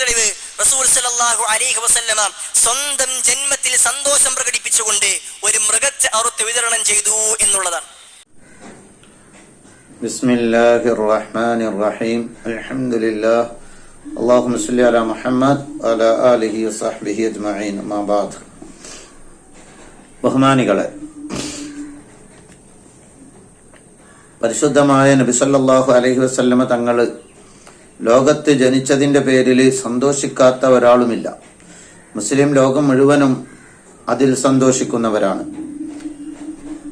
തെളിവ് റസൂൽ സല്ലല്ലാഹു അലൈഹി വസല്ലമ സ്വന്തം ജന്മത്തിൽ സന്തോഷം പ്രകടിപ്പിച്ചുകൊണ്ട് ഒരു മൃഗത്തെ അറുത്ത് വിതരണം ചെയ്തു എന്നുള്ളതാണ് بسم الله الرحمن الرحيم الحمد لله اللهم صل على محمد وعلى آله وصحبه أجمعين أما بعد ബഹുമാനികളെ പരിശുദ്ധമായ നബി സല്ലല്ലാഹു അലൈഹി വസല്ലമ തങ്ങൾ ലോകത്ത് ജനിച്ചതിന്റെ പേരിൽ സന്തോഷിക്കാത്ത ഒരാളുമില്ല മുസ്ലിം ലോകം മുഴുവനും അതിൽ സന്തോഷിക്കുന്നവരാണ്.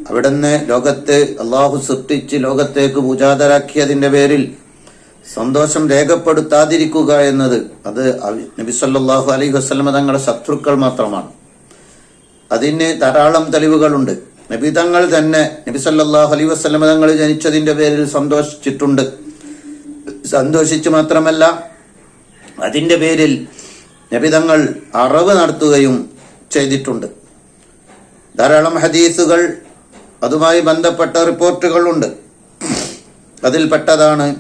അവിടുന്ന് ലോകത്തെ അള്ളാഹു സൃഷ്ടിച്ച് ലോകത്തേക്ക് പൂജാതരാക്കിയതിന്റെ പേരിൽ സന്തോഷം രേഖപ്പെടുത്താതിരിക്കുക എന്നത് അത് നബിസ്വല്ലാഹു അലൈഹി വസ്ലമ തങ്ങളുടെ ശത്രുക്കൾ മാത്രമാണ്. അതിന് ധാരാളം തെളിവുകളുണ്ട്. നബി തങ്ങൾ തന്നെ നബി സല്ലല്ലാഹു അലൈഹി വസ്ലമ തങ്ങൾ ജനിച്ചതിന്റെ പേരിൽ സന്തോഷിച്ചിട്ടുണ്ട്. സന്തോഷിച്ചു മാത്രമല്ല അതിന്റെ പേരിൽ നബിതങ്ങൾ അറവ് നടത്തുകയും ചെയ്തിട്ടുണ്ട്. ധാരാളം ഹദീസുകൾ അതുമായി ബന്ധപ്പെട്ട റിപ്പോർട്ടുകളുണ്ട്. അതിൽപ്പെട്ടതാണ്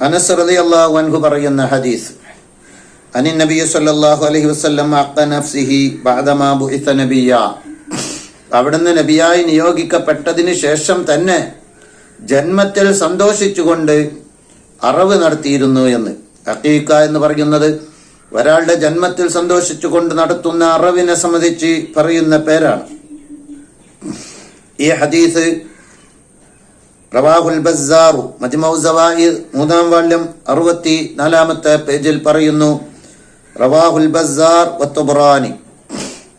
അനസ് അള്ളാഹു അൻഹു പറയുന്ന ഹദീസ്. അനി നബി സല്ലല്ലാഹു അലഹി വസ്ലം അഖനഫ്സിഹി നബിയ. അവിടുന്ന് നബിയായി നിയോഗിക്കപ്പെട്ടതിന് ശേഷം തന്നെ ജന്മത്തിൽ സന്തോഷിച്ചുകൊണ്ട് അറവ് നടത്തിയിരുന്നു എന്ന്. അക്കീക്ക എന്ന് പറയുന്നത് ഒരാളുടെ ജന്മത്തിൽ സന്തോഷിച്ചുകൊണ്ട് നടത്തുന്ന അറവിനെ സംബന്ധിച്ച് പറയുന്ന പേരാണ്. ഈ ഹദീസ് റവാഹുൽ ബസാറു മജ്മൗസവായി മൂന്നാം വാള്യം അറുപത്തി നാലാമത്തെ പേജിൽ പറയുന്നു റവാഹുൽ ബസാർ വത്തുബറാനി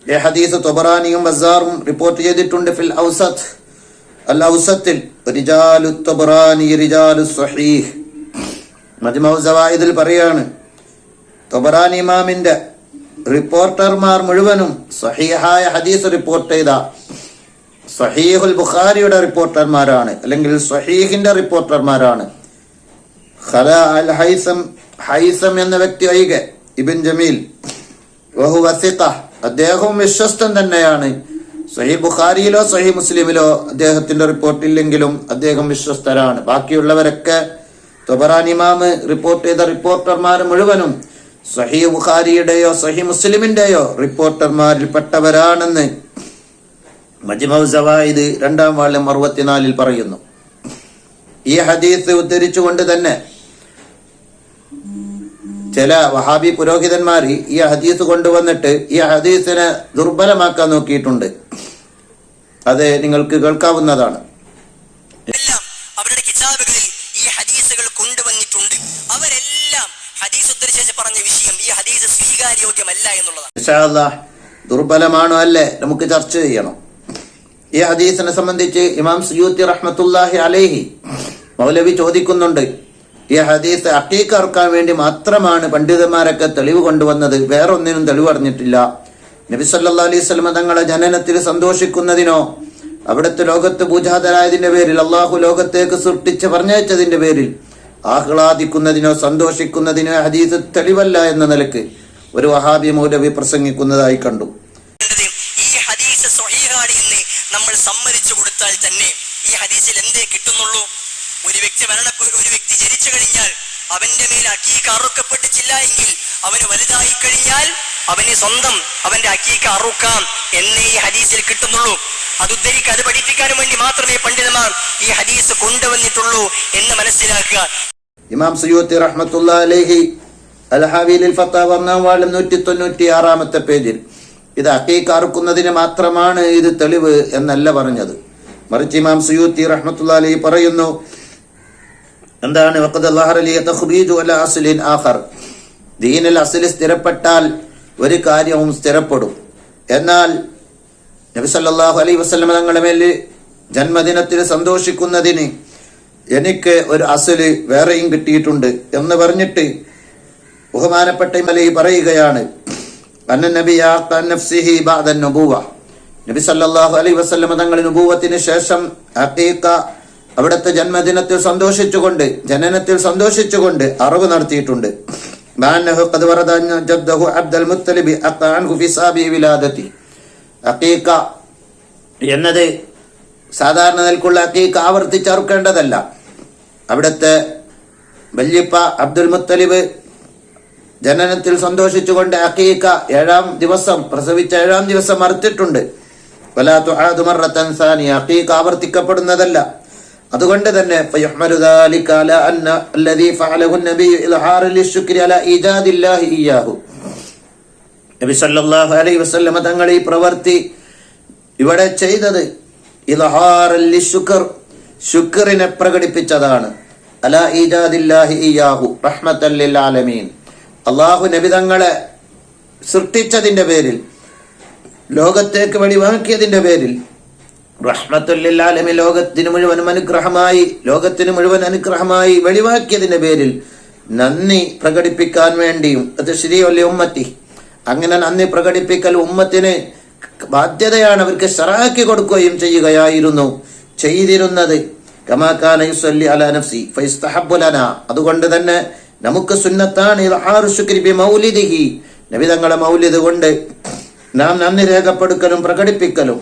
ഈ ഹദീസ് തൊബറാനിയും ബസാറും റിപ്പോർട്ട് ചെയ്തിട്ടുണ്ട് ഫിൽ ഔസത്ത്. അൽ ഔസത്തിൽ റിജാലു തൊബറാനി റിജാലു സ്വഹീഹ്. മജ്മൗ സവായിദിൽ പറയാണ് തൊബറാൻ ഇമാമിന്റെ റിപ്പോർട്ടർമാർ മുഴുവനും സഹീഹായ ഹദീസ് റിപ്പോർട്ട് ചെയ്ത സഹീഹുൽ ബുഖാരിയുടെ റിപ്പോർട്ടർമാരാണ് അല്ലെങ്കിൽ സഹീഹിന്റെ റിപ്പോർട്ടർമാരാണ്. ഖല അൽ ഹൈസം ഹൈസം എന്ന വ്യക്തി ഒഴികെ ഇബിൻ ജമീൽ വഹു വസിഖ അദ്ദേഹവും വിശ്വസ്തൻ തന്നെയാണ്. സഹി ബുഖാരിയിലോ സഹി മുസ്ലിമിലോ അദ്ദേഹത്തിന്റെ റിപ്പോർട്ട് ഇല്ലെങ്കിലും അദ്ദേഹം വിശ്വസ്തരാണ്. ബാക്കിയുള്ളവരൊക്കെ തൊബറാൻ ഇമാമ് റിപ്പോർട്ട് ചെയ്ത റിപ്പോർട്ടർമാർ മുഴുവനും സഹി ബുഖാരിയുടെയോ സഹി മുസ്ലിമിന്റെയോ റിപ്പോർട്ടർമാരിൽപ്പെട്ടവരാണെന്ന് മജ്മൗ സവായിദ് രണ്ടാം വാള്യം അറുപത്തിനാലിൽ പറയുന്നു. ഈ ഹദീസ് ഉദ്ധരിച്ചുകൊണ്ട് തന്നെ ചില വഹാബി പുരോഹിതന്മാർ ഈ ഹദീസ് കൊണ്ടുവന്നിട്ട് ഈ ഹദീസിനെ ദുർബലമാക്കാൻ നോക്കിയിട്ടുണ്ട്. അത് നിങ്ങൾക്ക് കേൾക്കാവുന്നതാണ്. അവരെല്ലാം ഹദീസ് ഉദ്ധരിച്ചു പറഞ്ഞ വിഷയം ഈ ഹദീസ് സ്വീകാര്യോഗ്യമല്ല എന്നുള്ളതാണ്. ദുർബലമാണോ അല്ലേ? നമുക്ക് ചർച്ച ചെയ്യണം. ഈ ഹദീസിനെ സംബന്ധിച്ച് ഇമാം സുയൂത്തി റഹ്മത്തുല്ലാഹി അലൈഹി മൗലവി ചോദിക്കുന്നുണ്ട് ഈ ഹദീസ് അക്കീക്ക് അറക്കാൻ വേണ്ടി മാത്രമാണ് പണ്ഡിതന്മാരൊക്കെ തെളിവ് കൊണ്ടുവന്നത് വേറൊന്നിനും തെളിവ് അറിഞ്ഞിട്ടില്ല നബി സല്ലാ അലൈഹി തങ്ങളെ ജനനത്തിൽ സന്തോഷിക്കുന്നതിനോ അവിടുത്തെ ലോകത്ത് പൂജാതരായതിന്റെ പേരിൽ അള്ളാഹു ലോകത്തേക്ക് സൃഷ്ടിച്ച് പറഞ്ഞയച്ചതിന്റെ പേരിൽ ആഹ്ലാദിക്കുന്നതിനോ സന്തോഷിക്കുന്നതിനോ ഹദീസ് തെളിവല്ല എന്ന നിലയ്ക്ക് ഒരു വഹാബി മൗലവി പ്രസംഗിക്കുന്നതായി കണ്ടു. ഈ ഹദീസ് സ്വഹീഹാണ് എന്ന് നമ്മൾ സമ്മതിച്ചു കൊടുത്താൽ തന്നെ ഈ ഹദീസിൽ എന്തേ കിട്ടുന്നുള്ളൂ? ഒരു വ്യക്തി മരണ ഒരു വ്യക്തി ജനിച്ചു കഴിഞ്ഞാൽ അവന്റെ മേൽ അക്കീക്ക് അറുക്കപ്പെട്ടിട്ടില്ല എങ്കിൽ അവന് വലുതായി കഴിഞ്ഞാൽ അവന് സ്വന്തം അവന്റെ അക്കീക്ക് അറുക്കാം എന്നേ ഈ ഹദീസിൽ കിട്ടുന്നുള്ളൂ. അത് ഉദ്ധരിക്കുക അത് പഠിപ്പിക്കാനും വേണ്ടി മാത്രമേ പണ്ഡിതന്മാർ ഈ ഹദീസ് കൊണ്ടുവന്നിട്ടുള്ളൂ എന്ന് മനസ്സിലാക്കുക. ഇമാം സയ്യൂത്തി റഹ്മത്തുള്ള അലൈഹി അൽഹാവിലിൽ ഫത്താവ് ഒന്നാം വാളും നൂറ്റി തൊണ്ണൂറ്റി ആറാമത്തെ പേജിൽ ഇത് അക്കീക്ക് അറുക്കുന്നതിന് മാത്രമാണ് ഇത് തെളിവ് എന്നല്ല പറഞ്ഞത്. മറിച്ച് ഇമാം സുയൂത്തി റഹ്മത്തുള്ള അലഹി പറയുന്നു എന്താണ്? ആഖർ. ദീനിൽ അസലി സ്ഥിരപ്പെട്ടാൽ ഒരു കാര്യവും സ്ഥിരപ്പെടും. എന്നാൽ നബി സല്ലല്ലാഹു അലൈഹി വസല്ലം തങ്ങളുടെ മേൽ ജന്മദിനത്തിൽ സന്തോഷിക്കുന്നതിന് എനിക്ക് ഒരു അസൽ വേറെയും കിട്ടിയിട്ടുണ്ട് എന്ന് പറഞ്ഞിട്ട് ബഹുമാനപ്പെട്ട മലി പറയുകയാണ് നബി നഫ്സിഹി അലൈ വസല്ലം തങ്ങൾ നുബുവത്തിന് ശേഷം അവിടുത്തെ ജന്മദിനത്തിൽ സന്തോഷിച്ചുകൊണ്ട് ജനനത്തിൽ സന്തോഷിച്ചുകൊണ്ട് അറിവ് നടത്തിയിട്ടുണ്ട്. അബ്ദുൽ മുത്തലിബി എന്നത് സാധാരണ നിലക്കുള്ള അക്കീക്ക ആവർത്തിച്ചറുക്കേണ്ടതല്ല. അവിടുത്തെ വല്യപ്പ അബ്ദുൽ മുത്തലിബ് ജനനത്തിൽ സന്തോഷിച്ചുകൊണ്ട് അക്കീക്ക ഏഴാം ദിവസം പ്രസവിച്ച ഏഴാം ദിവസം അറുത്തിട്ടുണ്ട് വലാ തുആദു മറത്തൻ സാനിയ അക്കീക്ക ആവർത്തിക്കപ്പെടുന്നതല്ല. അതുകൊണ്ട് തന്നെ നബി സല്ലല്ലാഹു അലൈഹി വസല്ലമ തങ്ങൾ ഈ പ്രവൃത്തി ഇവിടെ ചെയ്തത് ശുക്റിനെ പ്രകടിപ്പിച്ചതാണ്. അല ഇയാഹു ആലമീൻ. അള്ളാഹു നബി തങ്ങളെ സൃഷ്ടിച്ചതിന്റെ പേരിൽ ലോകത്തേക്ക് വഴിവാക്കിയതിന്റെ പേരിൽ റഹ്മത്തുല്ലാലമി ലോകത്തിന് മുഴുവനും അനുഗ്രഹമായി ലോകത്തിന് മുഴുവൻ അനുഗ്രഹമായി വെളിവാക്കിയതിന്റെ പേരിൽ നന്ദി പ്രകടിപ്പിക്കാൻ വേണ്ടിയും അത് ശരിയല്ലേ ഉമ്മത്തി? അങ്ങനെ നന്ദി പ്രകടിപ്പിക്കൽ ഉമ്മത്തിന് ബാധ്യതയാണ് അവർക്ക് ഷറാക്കി കൊടുക്കുകയും ചെയ്യുകയായിരുന്നു ചെയ്തിരുന്നത്. നഫ്സി അതുകൊണ്ട് തന്നെ നമുക്ക് സുന്നത്താണ് മൗലിദിഹി. നബി തങ്ങളെ മൗലിദ് കൊണ്ട് നാം നന്ദി രേഖപ്പെടുക്കലും പ്രകടിപ്പിക്കലും.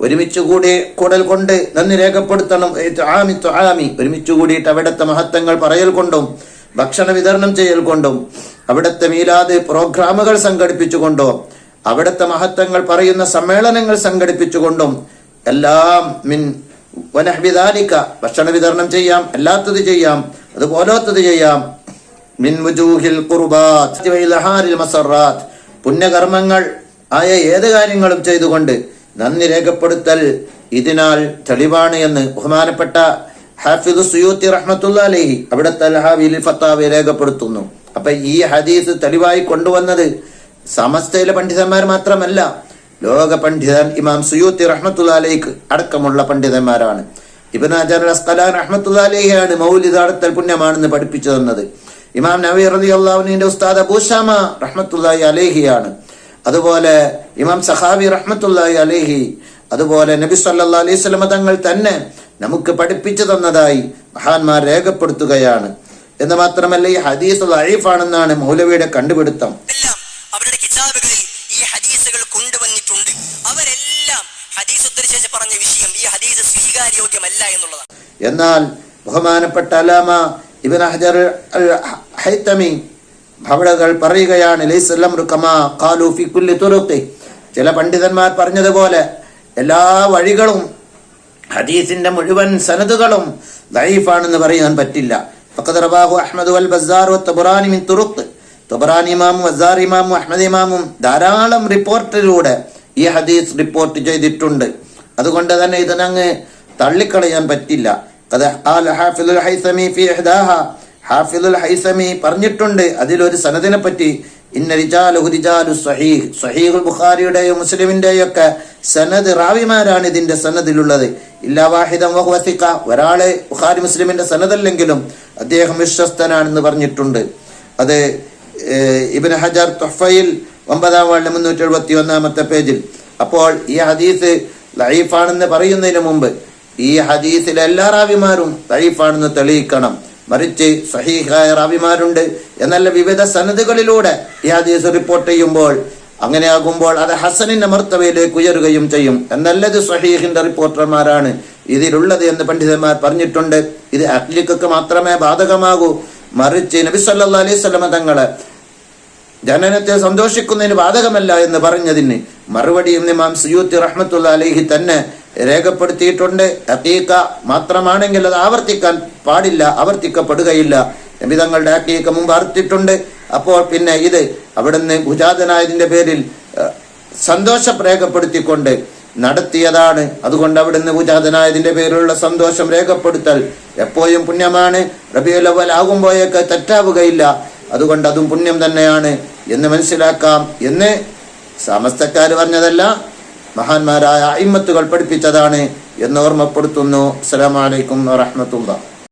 ഒരുമിച്ച് കൂടി കൂടൽ കൊണ്ട് നന്ദി രേഖപ്പെടുത്തണം. ആമി ആമി ഒരുമിച്ച് കൂടിയിട്ട് അവിടുത്തെ മഹത്വങ്ങൾ പറയൽ കൊണ്ടും ഭക്ഷണ വിതരണം ചെയ്യൽ കൊണ്ടും അവിടുത്തെ മീലാത് പ്രോഗ്രാമുകൾ സംഘടിപ്പിച്ചുകൊണ്ടോ അവിടുത്തെ മഹത്വങ്ങൾ പറയുന്ന സമ്മേളനങ്ങൾ സംഘടിപ്പിച്ചുകൊണ്ടും എല്ലാം മിൻ വനഹ്ബിദാലിക്ക ഭക്ഷണ വിതരണം ചെയ്യാം അല്ലാത്തത് ചെയ്യാം അതുപോലത്തത് ചെയ്യാം. മിൻ മുജൂഹിൽ മസറാത്ത്. പുണ്യകർമ്മങ്ങൾ ആയ ഏത് കാര്യങ്ങളും ചെയ്തുകൊണ്ട് നന്ദി രേഖപ്പെടുത്തൽ ഇതിനാൽ തെളിവാണ് എന്ന് ബഹുമാനപ്പെട്ട ഹാഫിദ് സുയൂത്തി റഹ്മത്തുള്ള അലഹി അവിടുത്തെ അൽഹാവിൽ ഫത്താവ് രേഖപ്പെടുത്തുന്നു. അപ്പൊ ഈ ഹദീസ് തെളിവായി കൊണ്ടുവന്നത് സമസ്തയിലെ പണ്ഡിതന്മാർ മാത്രമല്ല ലോക പണ്ഡിതൻ ഇമാം സുയൂത്തി റഹ്മത്തുള്ള അലൈക്ക് അടക്കമുള്ള പണ്ഡിതന്മാരാണ്. ഇബിൻ ആചാർ അസ്കലാൻ റഹ്മത്തുള്ള അലഹിയാണ് മൗലിദ് നടത്തൽ പുണ്യമാണെന്ന് പഠിപ്പിച്ചു തന്നത്. ഇമാം നബി റലി അള്ളാഹുവിന്റെ ഉസ്താദ് അബൂഷാമ റഹ്മത്തുല്ലാഹി അലേഹിയാണ് അതുപോലെ ഇമാം സഹാബി റഹ്മത്തുല്ലാഹി അലേഹി അതുപോലെ നബി സല്ലാ അലൈഹി സ്വലമ തങ്ങൾ തന്നെ നമുക്ക് പഠിപ്പിച്ചു തന്നതായി മഹാന്മാർ രേഖപ്പെടുത്തുകയാണ്. എന്ന് മാത്രമല്ല ഈ ഹദീസ് ലൈഫാണെന്നാണ് മൗലവിയുടെ കണ്ടുപിടുത്തം. അവരുടെ കിതാബുകളിൽ ഈ ഹദീസുകൾ കൊണ്ടുവന്നിട്ടുണ്ട്. അവരെല്ലാം ഹദീസ് ഉദ്ധരിച്ച് പറഞ്ഞ വിഷയം ഈ ഹദീസ് സ്വീകാര്യോഗ്യമല്ല എന്നുള്ളതാണ്. എന്നാൽ ബഹുമാനപ്പെട്ട അലാമ ഇബൻ ഹജർ ഹൈത്തമി ഭവടകൾ പറയുകയാണ് ചില പണ്ഡിതന്മാർ പറഞ്ഞതുപോലെ എല്ലാ വഴികളും ഹദീസിന്റെ മുഴുവൻ സനദുകളും ദൈഫാണെന്ന് പറയാൻ പറ്റില്ല. അഹ്മദ് വൽ മിൻ അഹ്മദ് ഇമാമും ധാരാളം റിപ്പോർട്ടിലൂടെ ഈ ഹദീസ് റിപ്പോർട്ട് ചെയ്തിട്ടുണ്ട്. അതുകൊണ്ട് തന്നെ ഇതിനങ്ങ് തള്ളിക്കളയാൻ പറ്റില്ല. ഹാഫിദുൽ ഹൈസമി പറഞ്ഞിട്ടുണ്ട് അതിലൊരു സനദിനെ പറ്റി സ്വഹീഹുൽ ബുഖാരിയുടെയും മുസ്ലിമിന്റെയും ഒക്കെ സനദ് റാവിമാരാണ് ഇതിന്റെ സനദിലുള്ളത്. ഇല്ലാ വാഹിദം വഹുവ സിഖ. ഒരാളെ ബുഖാരി മുസ്ലിമിന്റെ സനദല്ലെങ്കിലും അദ്ദേഹം വിശ്വസ്തനാണെന്ന് പറഞ്ഞിട്ടുണ്ട്. അത് ഇബ്നു ഹജർ തൊഫയിൽ ഒമ്പതാം വാർഡ് മുന്നൂറ്റി എഴുപത്തി ഒന്നാമത്തെ പേജിൽ. അപ്പോൾ ഈ ഹദീസ് ലൈഫാണെന്ന് പറയുന്നതിന് മുമ്പ് ഈ ഹദീസിലെ എല്ലാ റാവിമാരും ലൈഫാണെന്ന് തെളിയിക്കണം. മറിച്ച് സഹീഹായ റാവിമാരുണ്ട്. എന്നല്ല വിവിധ സനദുകളിലൂടെ ഈ ഹദീസ് റിപ്പോർട്ട് ചെയ്യുമ്പോൾ അങ്ങനെയാകുമ്പോൾ അത് ഹസനിന്റെ മർത്തവയിലേക്ക് ഉയരുകയും ചെയ്യും. എന്നല്ലത് സഹീഹിന്റെ റിപ്പോർട്ടർമാരാണ് ഇതിലുള്ളത് എന്ന് പണ്ഡിതന്മാർ പറഞ്ഞിട്ടുണ്ട്. ഇത് അഹ്ലിക്കൊക്കെ മാത്രമേ ബാധകമാകൂ. മറിച്ച് നബി സല്ലല്ലാഹു അലൈഹി വസല്ലമ തങ്ങളെ ജനനത്തെ സന്തോഷിക്കുന്നതിന് ബാധകമല്ല എന്ന് പറഞ്ഞതിന് മറുപടിയും ഇമാം സുയൂത്തി റഹ്മത്തുള്ള അലൈഹി തന്നെ രേഖപ്പെടുത്തിയിട്ടുണ്ട്. അക്കീക്ക മാത്രമാണെങ്കിൽ അത് ആവർത്തിക്കാൻ പാടില്ല ആവർത്തിക്കപ്പെടുകയില്ല. നബി അക്കീക്ക മുമ്പ് അർത്തിട്ടുണ്ട് അപ്പോൾ പിന്നെ ഇത് അവിടുന്ന് ഭുജാതനായതിന്റെ പേരിൽ സന്തോഷം രേഖപ്പെടുത്തിക്കൊണ്ട് നടത്തിയതാണ്. അതുകൊണ്ട് അവിടുന്ന് ഭുജാതനായതിന്റെ പേരിലുള്ള സന്തോഷം രേഖപ്പെടുത്തൽ എപ്പോഴും പുണ്യമാണ്. റബിയുൽ അവൽ ആകുമ്പോഴേക്ക് തെറ്റാവുകയില്ല. അതുകൊണ്ട് അതും പുണ്യം തന്നെയാണ് എന്ന് മനസ്സിലാക്കാം എന്ന് സമസ്തക്കാർ പറഞ്ഞതല്ല. മഹാന്മാരായ അയിമത്തുകൾ പഠിപ്പിച്ചതാണ് എന്ന് ഓർമ്മപ്പെടുത്തുന്നു. അസ്സലാമലൈക്കും വറഹമത്തുള്ള